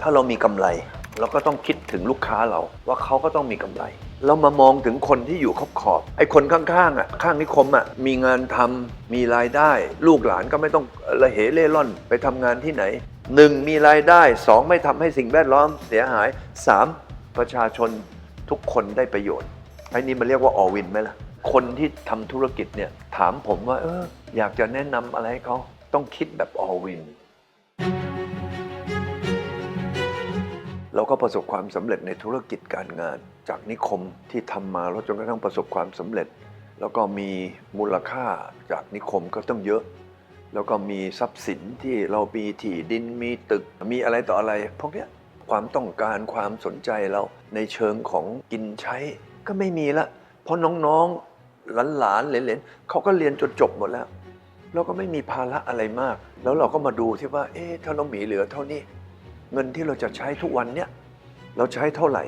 ถ้าเรามีกำไร เราก็ต้องคิดถึงลูกค้าเราว่าเขาก็ต้องมีกำไร เรามามองถึงคนที่อยู่ขอบขอบไอ้คนข้างๆอะข้างนิคมอะมีงานทำมีรายได้ ลูกหลานก็ไม่ต้องระเหเร่ร่อนไปทำงานที่ไหนหนึ่งมีรายได้สองไม่ทำให้สิ่งแวดล้อมเสียหายสามประชาชนทุกคนได้ประโยชน์ไอ้นี่มันเรียกว่าอวินไหมล่ะคนที่ทำธุรกิจเนี่ยถามผมว่าเอออยากจะแนะนำอะไรให้เขาต้องคิดแบบอวิน เราก็ประสบความสำเร็จในธุรกิจการงาน จากนิคมที่ทำมาแล้วจนกระทั่งประสบความสำเร็จ แล้วก็มีมูลค่าจากนิคมก็ต้องเยอะ แล้วก็มีทรัพย์สินที่เรามีที่ดินมีตึกมีอะไรต่ออะไรพวกนี้ความต้องการความสนใจเราในเชิงของกินใช้ก็ไม่มีละ เพราะน้องๆหลานๆเหลนๆเขาก็เรียนจนจบหมดแล้วเราก็ไม่มีภาระอะไรมาก แล้วเราก็มาดูที่ว่า เอ๊ะถ้าเรามีเหลือเท่านี้ เงินที่เราจะใช้ทุกวันเนี่ยเราใช้เท่าไหร่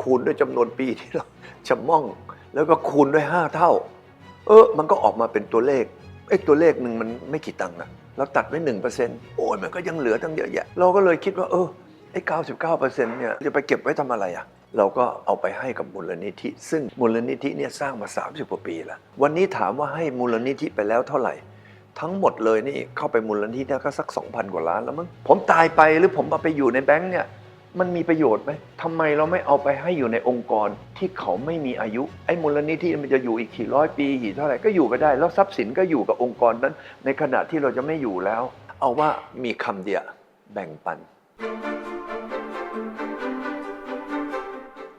คูณด้วยจำนวนปีที่เราจะม่อง แล้วก็คูณด้วย 5 เท่า เออมันก็ออกมาเป็นตัวเลขไอ้ตัวเลขหนึ่งมันไม่กี่ตังค์อะเราตัดไว้หนึ่งเปอร์เซ็นต์โอ้ยมันก็ยังเหลือตั้งเยอะแยะ เราก็เลยคิดว่า เออไอ้เก้าสิบเก้าเปอร์เซ็นต์เนี่ยจะไปเก็บไว้ทำอะไรอะเราก็เอาไปให้กับมูลนิธิ ซึ่งมูลนิธิเนี่ยสร้างมา 30กว่าปีแล้ววันนี้ถามว่าให้มูลนิธิไปแล้วเท่าไหร่ ทั้งหมดเลยนี่เข้าไปมูลนิธิก็สัก 2,000 กว่าล้านแล้วมั้งผมตายไปหรือผมเอาไปอยู่ในแบงค์เนี่ยมันมีประโยชน์ไหมทำไมเราไม่เอาไปให้อยู่ในองค์กรที่เขาไม่มีอายุ ไอ้มูลนิธิมันจะอยู่อีกกี่ร้อยปีกี่เท่าไหร่ก็อยู่ไปได้ แล้วทรัพย์สินก็อยู่กับองค์กรนั้น ในขณะที่เราจะไม่อยู่แล้ว เอาว่ามีคำเดียวแบ่งปัน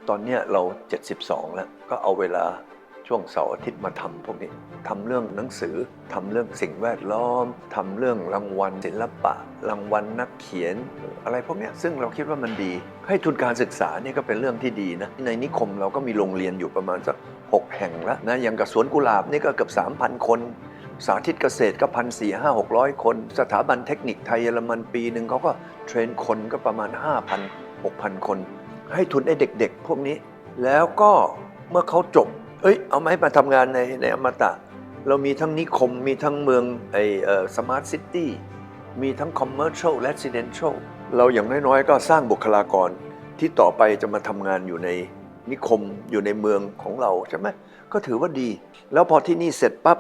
ตอนเนี้ยเรา 72 แล้ว ก็เอาเวลา ช่วงเสาร์อาทิตย์มาทำพวกนี้ทำเรื่องหนังสือทำเรื่องสิ่งแวดล้อมทำเรื่องรางวัลศิลปะ รางวัลนักเขียน อะไรพวกนี้ซึ่งเราคิดว่ามันดี ให้ทุนการศึกษาเนี่ยก็เป็นเรื่องที่ดีนะในนิคมเราก็มีโรงเรียนอยู่ประมาณสัก6แห่งแล้วนะอย่างกับสวนกุหลาบนี่ก็เกือบ3,000 คนสาธิตเกษตรก็พันสี่ห้าหกร้อยคน สถาบันเทคนิคไทยเยอรมันปีหนึ่งเขาก็เทรนคนก็ประมาณ 5,000 6,000 คน ให้ทุนไอ้เด็กๆ พวกนี้ แล้วก็เมื่อเขาจบ เอ้ยเอาไหมาให้มาทำงานในในอมตะ เรามีทั้งนิคมมีทั้งเมืองไอเออสมาร์ทซิตี้มีทั้งคอมเมอร์เชียลและซิเดนเชียลเราอย่างน้อยๆ ก็สร้างบุคลากรที่ต่อไปจะมาทำงานอยู่ในนิคมอยู่ในเมืองของเราใช่ไหมก็ถือว่าดี แล้วพอที่นี่เสร็จปั๊บ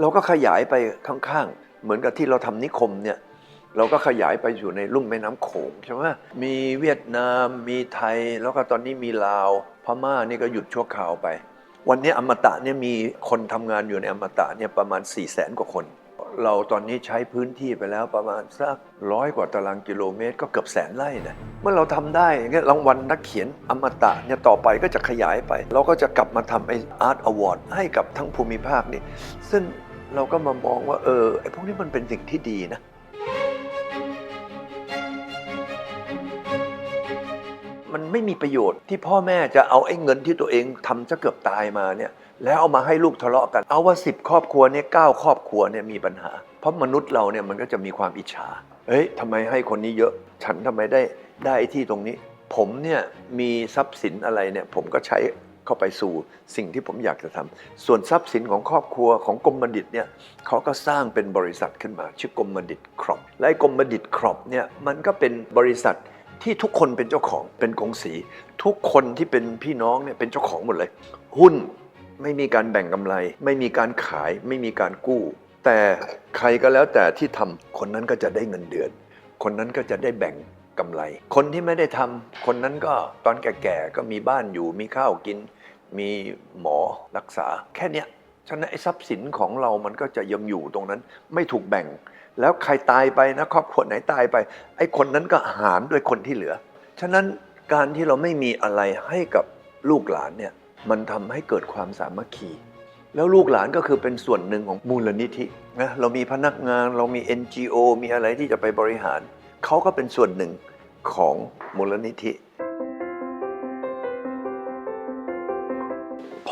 เราก็ขยายไปข้างๆ เหมือนกับที่เราทำนิคมเนี่ยเราก็ขยายไปอยู่ในลุ่มแม่น้ำโขงใช่ไหมมีเวียดนาม มีไทย แล้วก็ตอนนี้มีลาว พม่านี่ก็หยุดชั่วคราวไป วันนี้อมตะเนี่ยมีคนทำงานอยู่ในอมตะเนี่ยประมาณ 4 0 0แสนกว่าคน เราตอนนี้ใช้พื้นที่ไปแล้วประมาณสักร้อยกว่าตารางกิโลเมตร ก็เกือบแสนไร่นะเมื่อเราทำได้อย่างเงี้ยรางวัลนักเขียนอมตะเนี่ยต่อไปก็จะขยายไป เราก็จะกลับมาทำไออาร์ตอวอร์ดให้กับทั้งภูมิภาคนี่ซึ่งเราก็มามองว่าเออไอพวกนี้มันเป็นสิ่งที่ดีนะ ไม่มีประโยชน์ที่พ่อแม่จะเอาไอ้เงินที่ตัวเองทำจะเกือบตายมาเนี่ยแล้วเอามาให้ลูกทะเลาะกัน เอาว่าสิบครอบครัวเนี่ยเก้าครอบครัวเนี่ยมีปัญหา เพราะมนุษย์เราเนี่ยมันก็จะมีความอิจฉาเฮ้ยทำไมให้คนนี้เยอะ ฉันทำไมได้ได้ที่ตรงนี้ ผมเนี่ยมีทรัพย์สินอะไรเนี่ยผมก็ใช้เข้าไปสู่สิ่งที่ผมอยากจะทำส่วนทรัพย์สินของครอบครัวของกรมบัณฑิตเนี่ยเขาก็สร้างเป็นบริษัทขึ้นมา ชื่อกรมบัณฑิตครอปและกรมบัณฑิตครอปเนี่ยมันก็เป็นบริษัท ที่ทุกคนเป็นเจ้าของเป็นกงสี ทุกคนที่เป็นพี่น้องเนี่ยเป็นเจ้าของหมดเลย หุ้นไม่มีการแบ่งกำไร ไม่มีการขายไม่มีการกู้ แต่ใครก็แล้วแต่ที่ทำคนนั้นก็จะได้เงินเดือน คนนั้นก็จะได้แบ่งกำไร คนที่ไม่ได้ทำคนนั้นก็ตอนแก่ๆก็มีบ้านอยู่มีข้าวกิน มีหมอรักษาแค่เนี้ยฉะนั้นไอ้ทรัพย์สินของเรามันก็จะยังอยู่ตรงนั้น ไม่ถูกแบ่ง แล้วใครตายไปนะครอบครัวไหนตายไป ไอ้คนนั้นก็หารด้วยคนที่เหลือ ฉะนั้นการที่เราไม่มีอะไรให้กับลูกหลานเนี่ยมันทำให้เกิดความสามัคคี แล้วลูกหลานก็คือเป็นส่วนหนึ่งของมูลนิธินะเรามีพนักงานเรามี NGO มีอะไรที่จะไปบริหาร เขาก็เป็นส่วนหนึ่งของมูลนิธิ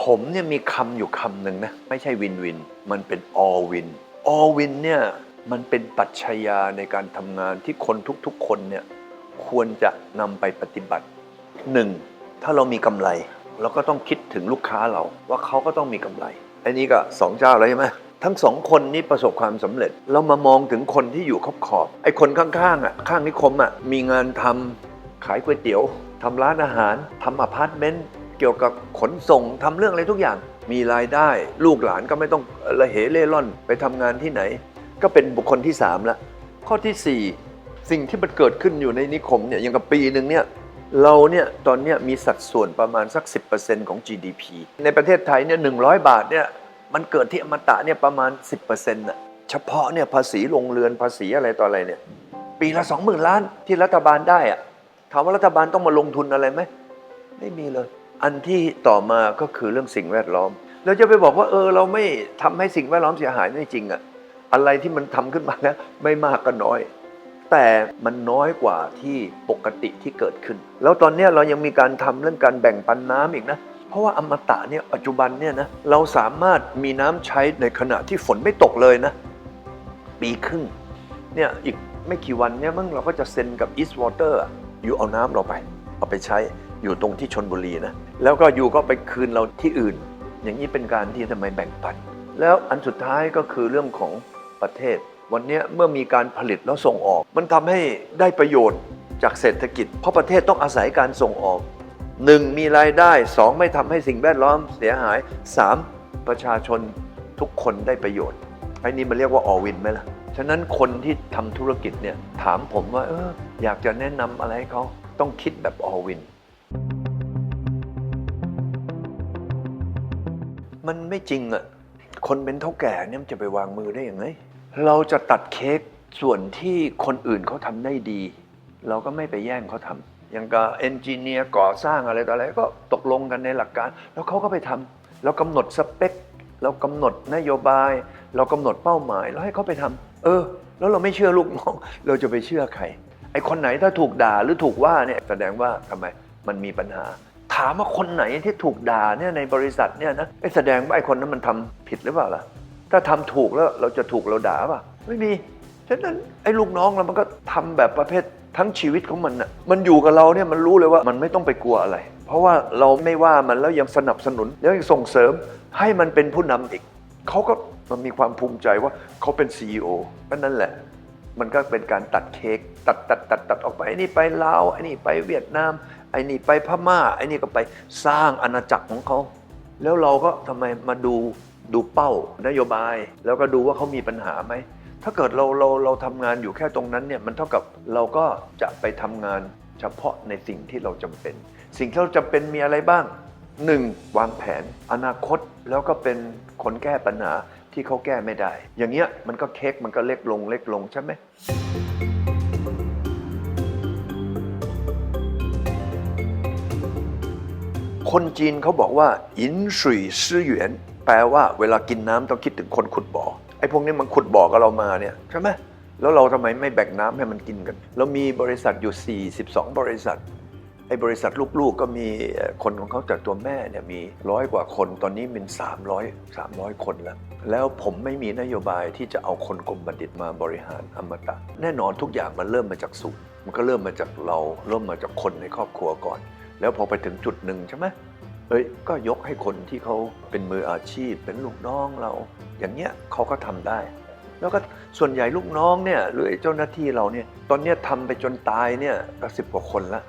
ผมเนี่ยมีคำอยู่คำหนึ่งนะ ไม่ใช่วินวิน มันเป็น all win all win เนี่ย มันเป็นปรัชญาในการทำงานที่คนทุกๆ คนเนี่ยควรจะนำไปปฏิบัติหนึ่งถ้าเรามีกำไร เราก็ต้องคิดถึงลูกค้าเรา ว่าเขาก็ต้องมีกำไรอันนี้ก็สองเจ้าแล้วใช่ไหมทั้งสองคนนี้ประสบความสำเร็จ เรามามองถึงคนที่อยู่ขอบขอบไอ้คนข้างๆอะข้างนิคมอะมีงานทำขายก๋วยเตี๋ยวทำร้านอาหารทำอพาร์ตเมนต์เกี่ยวกับขนส่งทำเรื่องอะไรทุกอย่าง มีรายได้ ลูกหลานก็ไม่ต้องระเหเร่ร่อนไปทำงานที่ไหน ก็เป็นบุคคลที่3ละข้อทีสี่ 4 สิ่งที่มันเกิดขึ้นอยู่ในนิคมเนี่ยอย่างกับปีหนึ่งเนี่ยเราเนี่ยตอนเนี้ยมีสัดส่วนประมาณสัก 10%ของ GDP ในประเทศไทยเนี่ย100บาทเนี่ยมันเกิดที่อมตะเนี่ยประมาณ 10%น่ะเฉพาะเนี่ยภาษีโรงเรือนภาษีอะไรต่ออะไรเนี่ยปีละ 20,000 ล้านที่รัฐบาลได้อะถามว่ารัฐบาลต้องมาลงทุนอะไรไหมไม่มีเลย อันที่ต่อมาก็คือเรื่องสิ่งแวดล้อม เราจะไปบอกว่าเออเราไม่ทำให้สิ่งแวดล้อมเสียหายไม่จริงอะ อะไรที่มันทำขึ้นมาแล้วไม่มากก็น้อย แต่มันน้อยกว่าที่ปกติที่เกิดขึ้น แล้วตอนนี้เรายังมีการทำเรื่องการแบ่งปันน้ำอีกนะ เพราะว่าอมตะเนี่ยปัจจุบันเนี่ยนะเราสามารถมีน้ำใช้ในขณะที่ฝนไม่ตกเลยนะ ปีครึ่งเนี่ยอีกไม่กี่วันเนี่ยมั้งเราก็จะเซ็นกับ East Water อะอยู่เอาน้ำเราไป เอาไปใช้อยู่ตรงที่ชนบุรีนะ แล้วก็อยู่ก็ไปคืนเราที่อื่น อย่างนี้เป็นการที่ทำไมแบ่งปัน แล้วอันสุดท้ายก็คือเรื่องของ ประเทศ วันนี้เมื่อมีการผลิตแล้วส่งออก มันทำให้ได้ประโยชน์จากเศรษฐกิจ เพราะประเทศต้องอาศัยการส่งออกหนึ่งมีรายได้สองไม่ทำให้สิ่งแวดล้อมเสียหายสามประชาชนทุกคนได้ประโยชน์ไอ้นี่มันเรียกว่าออวินไหมล่ะฉะนั้นคนที่ทำธุรกิจเนี่ยถามผมว่าเอออยากจะแนะนำอะไรให้เขาต้องคิดแบบออวินมันไม่จริงอะคนเป็นเท่าแก่เนี่ยจะไปวางมือได้ยังไง เราจะตัดเค้กส่วนที่คนอื่นเขาทำได้ดี เราก็ไม่ไปแย่งเขาทำอย่างกับเอนจิเนียร์ก่อสร้างอะไรต่ออะไรก็ตกลงกันในหลักการ แล้วเขาก็ไปทำเรากำหนดสเปคเรากำหนดนโยบาย เรากำหนดเป้าหมาย แล้วให้เขาไปทำเออ แล้วเราไม่เชื่อลูกน้อง เราจะไปเชื่อใครไอคนไหนถ้าถูกด่าหรือถูกว่าเนี่ยแสดงว่าทำไมมันมีปัญหา ถามว่าคนไหนที่ถูกด่าเนี่ยในบริษัทเนี่ยนะไอแสดงว่าไอคนนั้นมันทำผิดหรือเปล่าล่ะ ถ้าทำถูกแล้วเราจะถูกเราด่าป่ะ ไม่มี ฉะนั้นไอ้ลูกน้องเรามันก็ทำแบบประเภททั้งชีวิตของมันน่ะ มันอยู่กับเราเนี่ยมันรู้เลยว่ามันไม่ต้องไปกลัวอะไร เพราะว่าเราไม่ว่ามันแล้วยังสนับสนุนแล้วยังส่งเสริมให้มันเป็นผู้นำอีก เขาก็มันมีความภูมิใจว่าเขาเป็น CEO ก็นั่นแหละ มันก็เป็นการตัดเค้กตัดตัดตัดตัดออกไปไอ้นี่ไปลาวไอ้นี่ไปเวียดนามไอ้นี่ไปพม่าไอ้นี่ก็ไปสร้างอาณาจักรของเขา แล้วเราก็ทำไมมาดู ดูเป้านโยบาย แล้วก็ดูว่าเขามีปัญหาไหมถ้าเกิดเราเราเราทำงานอยู่แค่ตรงนั้นเนี่ยมันเท่ากับเราก็จะไปทำงานเฉพาะในสิ่งที่เราจำเป็น สิ่งที่เราจำเป็นมีอะไรบ้างหนึ่งวางแผน อนาคตแล้วก็เป็นคนแก้ปัญหาที่เขาแก้ไม่ได้ อย่างเงี้ยมันก็เค้กมันก็เล็กลงเล็กลงใช่ไหมคนจีนเขาบอกว่าอินสุยซื่อหยวน แปลว่าเวลากินน้ำต้องคิดถึงคนขุดบ่อไอ้พวกนี้มันขุดบ่อกับเรามาเนี่ยใช่ไหมแล้วเราทำไมไม่แบ่งน้ำให้มันกินกันเรามีบริษัทอยู่ 42 บริษัทไอ้บริษัทลูกๆก็มีคนของเขาจากตัวแม่เนี่ยมีร้อยกว่าคนตอนนี้เป็น300 300 คนแล้ว แล้วผมไม่มีนโยบายที่จะเอาคนกรมบัณฑิตมาบริหารอมตะ แน่นอนทุกอย่างมันเริ่มมาจากศูนย์มันก็เริ่มมาจากเราเริ่มมาจากคนในครอบครัวก่อน แล้วพอไปถึงจุดหนึ่งใช่ไหม เอ้ยก็ยกให้คนที่เขาเป็นมืออาชีพเป็นลูกน้องเรา อย่างเงี้ยเขาก็ทำได้ แล้วก็ส่วนใหญ่ลูกน้องเนี่ยหรือไอ้เจ้าหน้าที่เราเนี่ยตอนเนี้ยทำไปจนตายเนี่ยก็สิบกว่าคนละ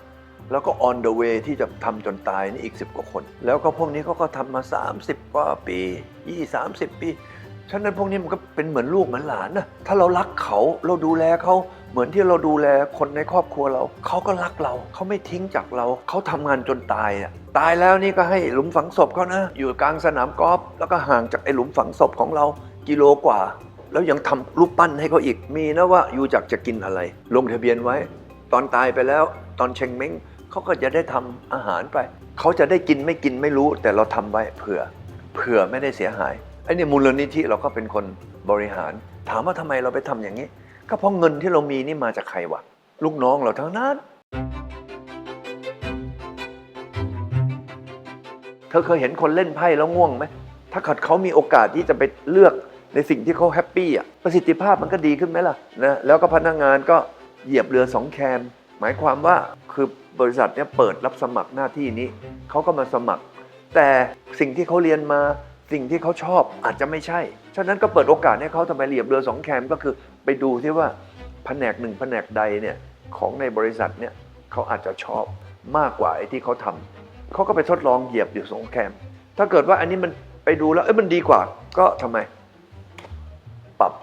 แล้วก็ on the way ที่จะทำจนตายนี่อีก 10 กว่าคน แล้วก็พวกนี้เขาก็ทำมา 30 กว่าปี 20 30 ปี ฉะนั้นพวกนี้มันก็เป็นเหมือนลูกเหมือนหลานนะถ้าเรารักเขาเราดูแลเขาเหมือนที่เราดูแลคนในครอบครัวเรา เขาก็รักเรา เขาไม่ทิ้งจากเรา เขาทำงานจนตายอะตายแล้วนี่ก็ให้หลุมฝังศพเขานะ อยู่กลางสนามกอล์ฟแล้วก็ห่างจากไอ้หลุมฝังศพของเรากิโลกว่า แล้วยังทำรูปปั้นให้เขาอีกมีนะว่าอยู่จากจะกินอะไร ลงทะเบียนไว้ ตอนตายไปแล้ว ตอนเชงเม้งเขาก็จะได้ทำอาหารไป เขาจะได้กินไม่กินไม่รู้ แต่เราทำไว้เผื่อ เผื่อไม่ได้เสียหาย ไอ้เนี่ยมูลนิธิเราก็เป็นคนบริหาร ถามว่าทำไมเราไปทำอย่างนี้ ก็เพราะเงินที่เรามีนี่มาจากใครวะลูกน้องเราทั้งนั้น เธอเคยเห็นคนเล่นไพ่แล้วง่วงไหมถ้าเกิดเขามีโอกาสที่จะไปเลือกในสิ่งที่เขาแฮปปี้อะประสิทธิภาพมันก็ดีขึ้นไหมล่ะนะแล้วก็พนักงานก็เหยียบเรือสองแคมหมายความว่าคือบริษัทเนี่ยเปิดรับสมัครหน้าที่นี้เขาก็มาสมัคร แต่สิ่งที่เขาเรียนมา สิ่งที่เขาชอบอาจจะไม่ใช่ ฉะนั้นก็เปิดโอกาสให้เขาทำไมเหยียบเรือสองแคมก็คือไปดูที่ว่าแผนกหนึ่งแผนกใดเนี่ยของในบริษัทเนี่ยเขาอาจจะชอบมากกว่าไอ้ที่เขาทำเขาก็ไปทดลองเหยียบอยู่สองแคม ถ้าเกิดว่าอันนี้มันไปดูแล้วเอ้ยมันดีกว่า ก็ทำไม ปรับ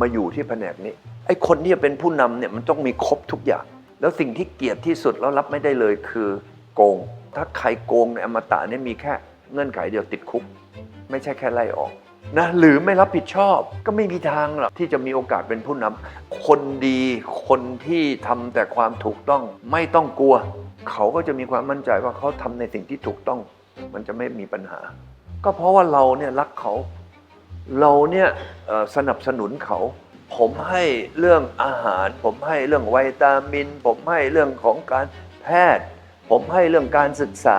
มาอยู่ที่แผนกนี้ ไอ้คนที่จะเป็นผู้นำเนี่ยมันต้องมีครบทุกอย่าง แล้วสิ่งที่เกลียดที่สุดแล้วรับไม่ได้เลยคือโกง ถ้าใครโกงในอมตะเนี่ยมีแค่เงื่อนไขเดียวติดคุก ไม่ใช่แค่ไล่ออกนะหรือไม่รับผิดชอบก็ไม่มีทางหรอกที่จะมีโอกาสเป็นผู้นำคนดีคนที่ทำแต่ความถูกต้องไม่ต้องกลัว เขาก็จะมีความมั่นใจว่าเขาทำในสิ่งที่ถูกต้อง มันจะไม่มีปัญหา ก็เพราะว่าเราเนี่ยรักเขา เราเนี่ยสนับสนุนเขา ผมให้เรื่องอาหาร ผมให้เรื่องวิตามิน ผมให้เรื่องของการแพทย์ ผมให้เรื่องการศึกษา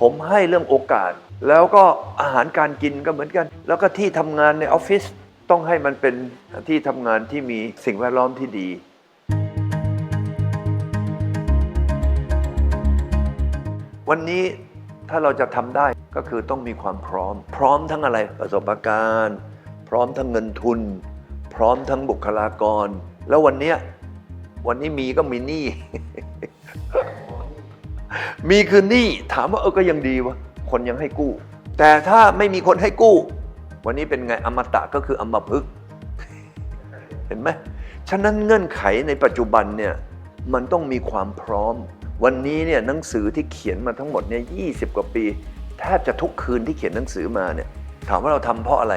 ผมให้เรื่องโอกาส แล้วก็อาหารการกินก็เหมือนกัน แล้วก็ที่ทำงานในออฟฟิศต้องให้มันเป็นที่ทำงานที่มีสิ่งแวดล้อมที่ดี วันนี้ถ้าเราจะทำได้ก็คือต้องมีความพร้อม พร้อมทั้งอะไรประสบการณ์ พร้อมทั้งเงินทุน พร้อมทั้งบุคลากร แล้ววันนี้วันนี้มีก็มีหนี้มีคือหนี้ถามว่าเออก็ยังดีวะ คนยังให้กู้ แต่ถ้าไม่มีคนให้กู้ วันนี้เป็นไงอมตะก็คืออมพึกเห็นไหมฉะนั้นเงื่อนไขในปัจจุบันเนี่ยมันต้องมีความพร้อม วันนี้เนี่ยหนังสือที่เขียนมาทั้งหมดเนี่ยยีกว่าปีแทบจะทุกคืนที่เขียนหนังสือมาเนี่ยถามว่าเราทำเพราะอะไร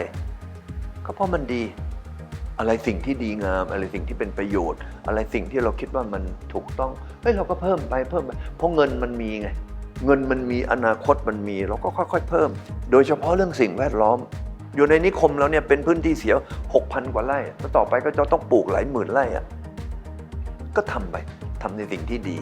ก็เพราะมันดีอะไรสิ่งที่ดีงาม อะไรสิ่งที่เป็นประโยชน์ อะไรสิ่งที่เราคิดว่ามันถูกต้องเฮ้ยเราก็เพิ่มไปเพิ่มไปเพราะเงินมันมีไง เงินมันมีอนาคตมันมีเราก็ค่อยๆเพิ่ม โดยเฉพาะเรื่องสิ่งแวดล้อม อยู่ในนิคมแล้วเนี่ยเป็นพื้นที่เสีย 6,000 กว่าไร่แล้วต่อไปก็จะต้องปลูกหลายหมื่นไร่อะก็ทำไปทำในสิ่งที่ดี